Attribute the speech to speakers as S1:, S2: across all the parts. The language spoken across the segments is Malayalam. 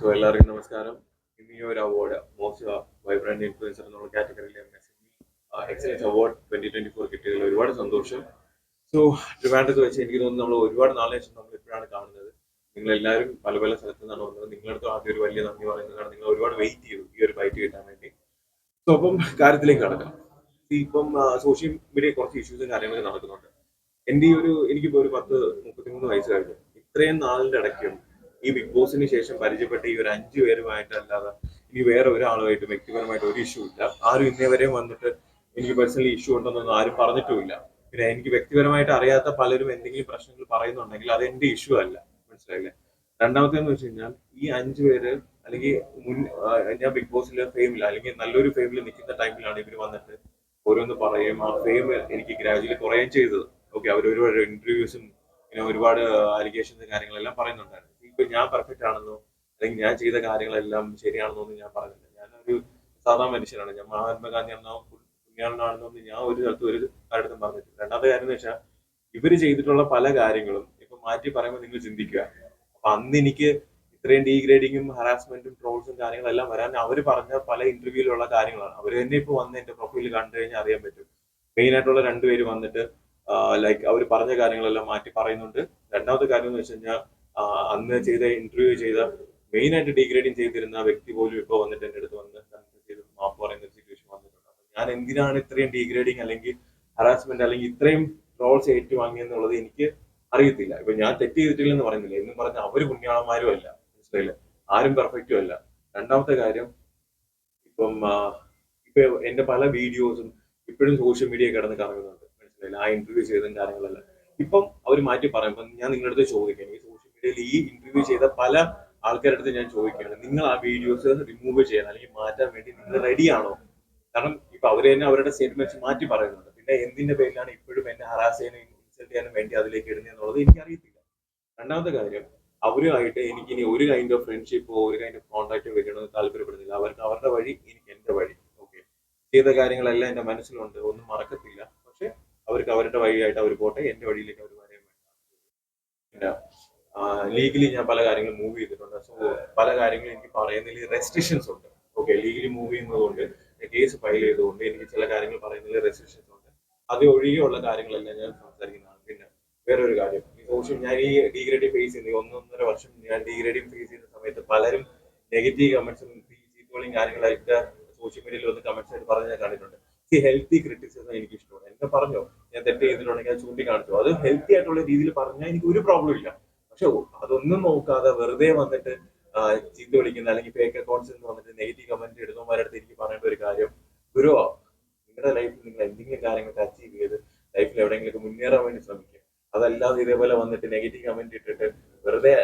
S1: സോ എല്ലാവർക്കും നമസ്കാരം. ഇന്ന് ഒരു അവാർഡ് മോസ്റ്റ് വൈബ്രന്റ് ഇൻഫ്ലുവൻസർ എന്നുള്ള കാറ്റഗറിയിലെ excellence award twenty twenty four കിട്ടിയതിൽ ഒരുപാട് സന്തോഷം. സോ ട്രിവാൻഡ്രത്ത് വെച്ച് എനിക്ക് തോന്നുന്നു നമ്മൾ ഒരുപാട് നാളെ ശേഷം നമ്മൾ ഇപ്പോഴാണ് കാണുന്നത്. നിങ്ങൾ എല്ലാവരും പല പല സ്ഥലത്തു നിന്നാണ് വന്നത്. നിങ്ങളടുത്ത് ആദ്യം ഒരു വലിയ നന്ദി പറയുന്നതാണ്. നിങ്ങൾ ഒരുപാട് വെയിറ്റ് ചെയ്തു ഈ ഒരു ബൈറ്റ് കിട്ടാൻ വേണ്ടി. സോ അപ്പം കാര്യത്തിലേക്ക് കടക്കാം. ഇപ്പം സോഷ്യൽ മീഡിയ കുറച്ച് ഇഷ്യൂസും കാര്യങ്ങളൊക്കെ നടക്കുന്നുണ്ട്. എന്റെ ഈ ഒരു എനിക്കിപ്പോൾ ഒരു പത്ത് മുപ്പത്തിമൂന്ന് വയസ്സ് കഴിഞ്ഞു. ഇത്രയും നാളിന്റെ ഇടയ്ക്കും ഈ ബിഗ് ബോസിന് ശേഷം പരിചയപ്പെട്ട ഈ ഒരു അഞ്ചു പേരുമായിട്ടല്ലാതെ ഇനി വേറെ ഒരാളുമായിട്ട് വ്യക്തിപരമായിട്ട് ഒരു ഇഷ്യൂ ഇല്ല. ആരും ഇന്നേ വരെയും വന്നിട്ട് എനിക്ക് പേഴ്സണലി ഇഷ്യൂ ഉണ്ടെന്നൊന്നും ആരും പറഞ്ഞിട്ടുമില്ല. പിന്നെ എനിക്ക് വ്യക്തിപരമായിട്ട് അറിയാത്ത പലരും എന്തെങ്കിലും പ്രശ്നങ്ങൾ പറയുന്നുണ്ടെങ്കിൽ അത് എന്റെ ഇഷ്യൂ അല്ല. മനസ്സിലായില്ലേ? രണ്ടാമത്തേന്ന് വെച്ച് കഴിഞ്ഞാൽ ഈ അഞ്ചു പേര് അല്ലെങ്കിൽ മുൻ ഞാൻ ബിഗ് ബോസിലെ ഫെയിമില്ല അല്ലെങ്കിൽ നല്ലൊരു ഫെയിമിൽ നിൽക്കുന്ന ടൈമിലാണ് ഇവർ വന്നിട്ട് ഓരോന്ന് പറയുകയും ആ ഫെയിം എനിക്ക് ഗ്രാജുവലി കുറയുകയും ചെയ്തത്. ഓക്കെ അവർ ഒരുപാട് ഇന്റർവ്യൂസും പിന്നെ ഒരുപാട് അലിഗേഷൻസും കാര്യങ്ങളെല്ലാം പറയുന്നുണ്ടായിരുന്നു ഇപ്പൊ ഞാൻ പെർഫെക്റ്റ് ആണെന്നോ അല്ലെങ്കിൽ ഞാൻ ചെയ്ത കാര്യങ്ങളെല്ലാം ശരിയാണെന്നൊന്നും ഞാൻ പറഞ്ഞില്ല. ഞാനൊരു സാധാരണ മനുഷ്യനാണ്. ഞാൻ മഹാത്മാഗാന്ധി എന്നോ പുണ്യാളനാണെന്നൊന്നും ഞാൻ ഒരു സ്ഥലത്ത് ഒരു കാര്യത്തും പറഞ്ഞിട്ടില്ല. രണ്ടാമത്തെ കാര്യം എന്ന് വെച്ചാൽ ഇവർ ചെയ്തിട്ടുള്ള പല കാര്യങ്ങളും ഇപ്പൊ മാറ്റി പറയുമ്പോൾ നിങ്ങൾ ചിന്തിക്കുക. അപ്പൊ അന്ന് എനിക്ക് ഇത്രയും ഡീഗ്രേഡിങ്ങും ഹറാസ്മെന്റും ട്രോൾസും കാര്യങ്ങളെല്ലാം വരാൻ അവർ പറഞ്ഞ പല ഇന്റർവ്യൂയിലുള്ള കാര്യങ്ങളാണ്. അവർ തന്നെ ഇപ്പൊ വന്ന് എന്റെ പ്രൊഫൈൽ കണ്ടു കഴിഞ്ഞാൽ അറിയാൻ പറ്റും. മെയിൻ ആയിട്ടുള്ള രണ്ടുപേര് വന്നിട്ട് ലൈക്ക് അവർ പറഞ്ഞ കാര്യങ്ങളെല്ലാം മാറ്റി പറയുന്നുണ്ട്. രണ്ടാമത്തെ കാര്യം എന്ന് വെച്ച് കഴിഞ്ഞാൽ അന്ന് ചെയ്ത ഇന്റർവ്യൂ ചെയ്ത മെയിൻ ആയിട്ട് ഡീഗ്രേഡിങ് ചെയ്തിരുന്ന വ്യക്തി പോലും ഇപ്പൊ വന്നിട്ട് എന്റെ അടുത്ത് വന്ന് ചെയ്ത് മാപ്പ് പറയുന്ന സിറ്റുവേഷൻ വന്നിട്ടുണ്ട്. അപ്പൊ ഞാൻ എന്തിനാണ് ഇത്രയും ഡീഗ്രേഡിങ് അല്ലെങ്കിൽ ഹറാസ്മെന്റ് അല്ലെങ്കിൽ ഇത്രയും ട്രോൾസ് ഏറ്റുവാങ്ങിയെന്നുള്ളത് എനിക്ക് അറിയത്തില്ല. ഇപ്പൊ ഞാൻ തെറ്റ് ചെയ്തിട്ടില്ലെന്ന് പറയുന്നില്ല. എന്നും പറഞ്ഞ അവർ പുണ്യാളന്മാരും അല്ല. മനസ്സിലായില്ല? ആരും പെർഫെക്റ്റും അല്ല. രണ്ടാമത്തെ കാര്യം ഇപ്പം ഇപ്പൊ എന്റെ പല വീഡിയോസും ഇപ്പോഴും സോഷ്യൽ മീഡിയ കിടന്ന് കറങ്ങുന്നുണ്ട്. മനസ്സിലായില്ല? ആ ഇന്റർവ്യൂ ചെയ്ത കാര്യങ്ങളല്ല. ഇപ്പം അവർ മാറ്റി പറയും. ഇപ്പം ഞാൻ നിങ്ങളുടെ അടുത്ത് ചോദിക്കാം. എനിക്ക് സോഷ്യൽ മീഡിയയിൽ ഈ ഇന്റർവ്യൂ ചെയ്ത പല ആൾക്കാരുടെ അടുത്ത് ഞാൻ ചോദിക്കുകയാണ് നിങ്ങൾ ആ വീഡിയോസ് റിമൂവ് ചെയ്യാൻ അല്ലെങ്കിൽ മാറ്റാൻ വേണ്ടി നിങ്ങൾ റെഡിയാണോ കാരണം ഇപ്പൊ അവർ തന്നെ അവരുടെ സ്റ്റേറ്റ്മെന്റ് മാറ്റി പറയുന്നുണ്ട്. പിന്നെ എന്തിന്റെ പേരിലാണ് ഇപ്പോഴും എന്നെ ഹറാസ് ചെയ്യാനും ഇൻസൾട്ട് ചെയ്യാനും വേണ്ടി അതിലേക്ക് ഇടുന്നതെന്നുള്ളത് എനിക്ക് അറിയത്തില്ല രണ്ടാമത്തെ കാര്യം അവരുമായിട്ട് എനിക്ക് ഇനി ഒരു കൈൻഡ് ഓഫ് ഫ്രണ്ട്ഷിപ്പോ ഒരു കൈൻഡ് ഓഫ് കോൺടാക്റ്റോ വെക്കണമെന്ന് താല്പര്യപ്പെടുന്നില്ല. അവർക്ക് അവരുടെ വഴി എനിക്ക് എന്റെ വഴി ഓക്കെ ചെയ്ത കാര്യങ്ങളെല്ലാം എന്റെ മനസ്സിലുണ്ട് ഒന്നും മറക്കത്തില്ല. പക്ഷെ അവർക്ക് അവരുടെ വഴിയായിട്ട് അവർ പോട്ടെ എന്റെ വഴിയിലേക്ക് അവർ വരാൻ വേണ്ട. ലീഗലി ഞാൻ പല കാര്യങ്ങളും മൂവ് ചെയ്തിട്ടുണ്ട്. സോ പല കാര്യങ്ങളും എനിക്ക് പറയുന്നതിൽ റെസ്ട്രിക്ഷൻസ് ഉണ്ട്. ഓക്കെ ലീഗലി മൂവ് ചെയ്യുന്നതുകൊണ്ട് കേസ് ഫയൽ ചെയ്തുകൊണ്ട് എനിക്ക് ചില കാര്യങ്ങൾ പറയുന്നതിൽ റെസ്ട്രിക്ഷൻസ് ഉണ്ട്. അത് ഒഴികെയുള്ള കാര്യങ്ങളെല്ലാം ഞാൻ സംസാരിക്കുന്നതാണ്. പിന്നെ വേറൊരു കാര്യം. ഈ സോഷ്യൽ ഞാൻ ഈ ഡീഗ്രേഡിങ് ഫേസ് ചെയ്യുന്ന ഈ ഒന്നൊന്നര വർഷം ഞാൻ ഡീഗ്രേഡിങ് ഫേസ് ചെയ്യുന്ന സമയത്ത് പലരും നെഗറ്റീവ് കമന്റ്സും ചീത്തോളിയും കാര്യങ്ങളായിട്ട് സോഷ്യൽ മീഡിയയിൽ വന്ന് കമന്റ്സ് ആയിട്ട് പറഞ്ഞു ഞാൻ കണ്ടിട്ടുണ്ട്. ഈ ഹെൽത്തി ക്രിറ്റിസിസം എനിക്ക് ഇഷ്ടമാണ് എന്നെ പറഞ്ഞോ? ഞാൻ തെറ്റ് ചെയ്തിട്ടുണ്ടെങ്കിൽ അത് ചൂണ്ടിക്കാണിച്ചു? അത് ഹെൽത്തി ആയിട്ടുള്ള രീതിയിൽ പറഞ്ഞാൽ എനിക്ക് ഒരു പ്രോബ്ലം ഇല്ല. പക്ഷെ അതൊന്നും നോക്കാതെ വെറുതെ വന്നിട്ട് ചിന്ത വിളിക്കുന്ന അല്ലെങ്കിൽ ഫേക്ക് അക്കൗണ്ട്സ് എന്ന് വന്നിട്ട് നെഗറ്റീവ് കമന്റ് ഇടുന്നവരുടെ അടുത്ത് എനിക്ക് പറയേണ്ട ഒരു കാര്യം ഗുരു നിങ്ങളുടെ ലൈഫിൽ നിങ്ങൾ എന്തെങ്കിലും കാര്യങ്ങൾ അച്ചീവ് ചെയ്ത് ലൈഫിൽ എവിടെയെങ്കിലും മുന്നേറാൻ വേണ്ടി ശ്രമിക്കുക. അതല്ലാതെ ഇതേപോലെ വന്നിട്ട് നെഗറ്റീവ് കമന്റ് ഇട്ടിട്ട് വെറുതെ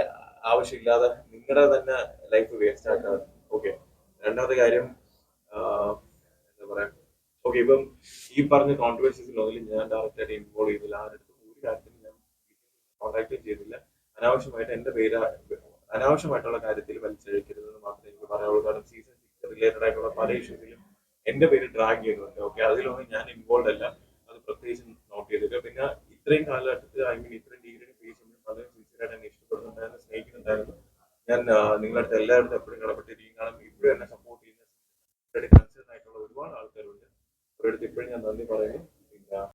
S1: ആവശ്യമില്ലാതെ നിങ്ങളുടെ തന്നെ ലൈഫ് വേസ്റ്റ് ആക്കാതെ. ഓക്കെ രണ്ടാമത്തെ കാര്യം എന്താ പറയാ ഓക്കെ ഇപ്പം ഈ പറഞ്ഞ കോൺട്രവേഴ്സീസിൽ ഒന്നിലും ഞാൻ ഡയറക്റ്റ് ആയിട്ട് ഇൻവോൾവ് ചെയ്തില്ല. ആരുടെ ഒരു കാര്യത്തിലും ഞാൻ കോൺടാക്ടും ചെയ്തില്ല. അനാവശ്യമായിട്ട് എന്റെ പേര് അനാവശ്യമായിട്ടുള്ള കാര്യത്തിൽ വലിച്ചഴിക്കരുതെന്ന് മാത്രമേ എനിക്ക് പറയാനുള്ളൂ കാരണം സീസൺ സിക്സ് റിലേറ്റഡ് ആയിട്ടുള്ള പല ഇഷ്യൂസിലും എന്റെ പേര് ഡ്രാഗ് ചെയ്യുന്നുണ്ട് ഓക്കെ അതിലൊന്നും ഞാൻ ഇൻവോൾവ് അല്ല. അത് പ്രത്യേകിച്ച് നോട്ട് ചെയ്തിട്ട് പിന്നെ ഇത്രയും കാലഘട്ടത്തിൽ ഐ മീൻ ഇത്രയും ഡിഗ്രി ഫേസ് പലരും സിൻസിയറായിട്ട് എന്നെ ഇഷ്ടപ്പെടുന്നുണ്ടായിരുന്നു സ്നേഹിക്കുന്നുണ്ടായിരുന്നു. ഞാൻ നിങ്ങളുടെ അടുത്ത് എല്ലാവരും എപ്പോഴും കടപ്പെട്ടിരിക്കും. കാരണം ഇപ്പോഴും എന്നെ സപ്പോർട്ട് ചെയ്യുന്ന ആയിട്ടുള്ള ഒരുപാട് ആൾക്കാരുണ്ട്. അവരുടെ ഇപ്പോഴും ഞാൻ നന്ദി പറയുന്നു.